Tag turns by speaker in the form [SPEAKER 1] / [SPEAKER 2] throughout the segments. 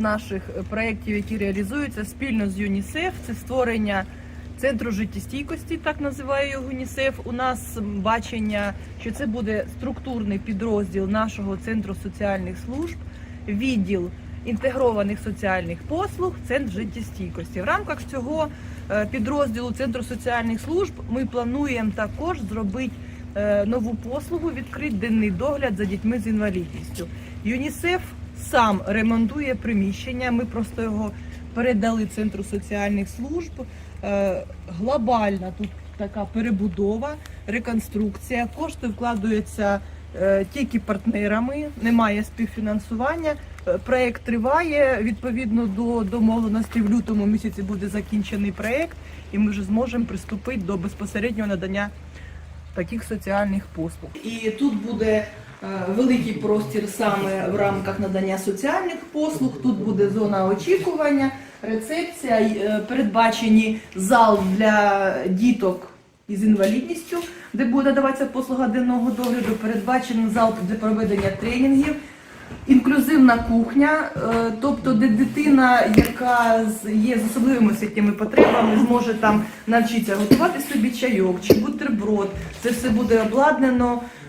[SPEAKER 1] наших е, проєктів, які реалізуються спільно з ЮНІСЕФ, це створення центру життєстійкості, так називає його ЮНІСЕФ. У нас бачення, що це буде структурний підрозділ нашого центру соціальних служб, відділ інтегрованих соціальних послуг, центр життєстійкості. В рамках цього е, підрозділу центру соціальних служб ми плануємо також зробити е, нову послугу відкрити денний догляд за дітьми з інвалідністю. ЮНІСЕФ сам ремонтує приміщення. Ми просто його передали центру соціальних служб. Е, Глобальна тут така перебудова, реконструкція. Кошти вкладаються е, тільки партнерами, немає співфінансування. Е, Проект триває відповідно до домовленості. В лютому місяці буде закінчений проект, і ми вже зможемо приступити до безпосереднього надання таких соціальних послуг. І тут буде великий простір саме в рамках надання соціальних послуг. Тут буде зона очікування, рецепція, е, передбачені зал для діток із інвалідністю, де буде надаватися послуга денного догляду, передбачений зал для проведення тренінгів. Інклюзивна кухня, е, тобто де дитина, яка є з особливими освітніми потребами, зможе там навчитися готувати собі чайок чи бутерброд. Це все буде обладнано е,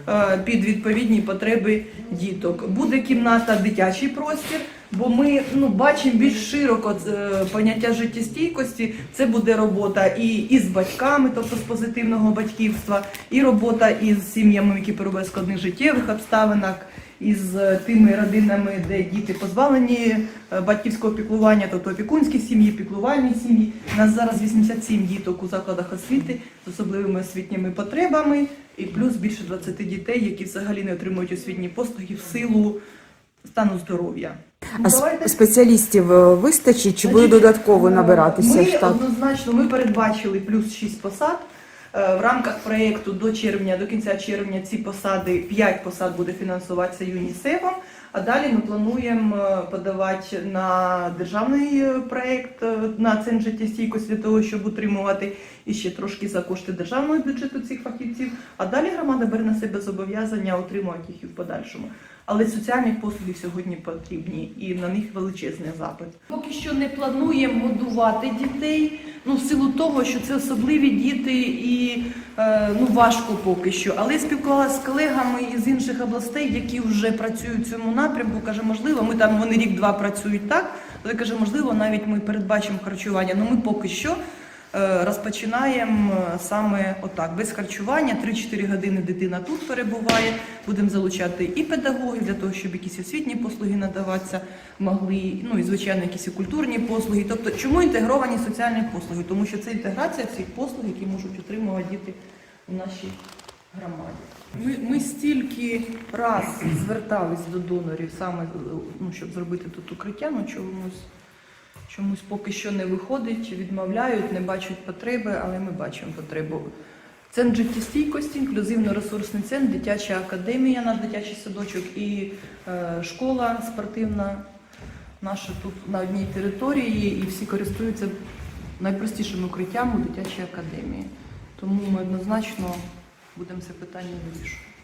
[SPEAKER 1] під відповідні потреби діток. Буде кімната дитячий простір, бо ми ну, бачимо більш широко е, поняття життєстійкості. Це буде робота і, і з батьками, тобто з позитивного батьківства, і робота із сім'ями, які перебувають в складних життєвих обставинах із е, тими родинами, де діти позбавлені е, батьківського піклування, тобто опікунські сім'ї, піклувальні сім'ї. У нас зараз 87 діток у закладах освіти з особливими освітніми потребами, і плюс більше 20 дітей, які взагалі не отримують освітні послуги в силу стану здоров'я.
[SPEAKER 2] А с- спеціалістів е, вистачить чи буде додатково набиратися
[SPEAKER 1] Ми
[SPEAKER 2] штат?
[SPEAKER 1] однозначно ми передбачили плюс 6 посад. Е, В рамках проєкту до червня, до кінця червня ці посади, 5 посад буде фінансуватися ЮНІСЕФом. А далі ми плануємо е, подавати на державний е, проєкт на центр життєстійкості для того, щоб утримувати і ще трошки за кошти державного бюджету цих фахівців. А далі громада бере на себе зобов'язання утримувати їх і в подальшому. Але соціальні послуги сьогодні потрібні і на них величезний запит. Поки що не плануємо годувати дітей. Ну, в силу того, що це особливі діти і е, ну важко поки що. Але спілкувалася з колегами із інших областей, які вже працюють в цьому напрямку. каже, можливо, ми там вони рік-два працюють так. Але каже, можливо, навіть ми передбачимо харчування. Ну ми поки що розпочинаємо е, саме отак, без харчування. 3-4 години дитина тут перебуває. Будемо залучати і педагогів для того, щоб якісь освітні послуги надаватися могли. Ну і звичайно, якісь і культурні послуги. Тобто, чому інтегровані соціальні послуги? Тому що це інтеграція всіх послуг, які можуть отримувати діти у нашій громаді. Ми, ми стільки раз звертались до донорів саме ну, щоб зробити тут укриття, ну чомусь. Чомусь поки що не виходить, відмовляють, не бачать потреби, але ми бачимо потребу. Центр життєстійкості, інклюзивно-ресурсний центр, дитяча академія, наш дитячий садочок і е, школа спортивна наша тут на одній території, і всі користуються найпростішим укриттям у дитячій академії. Тому ми однозначно будемо це питання вирішувати.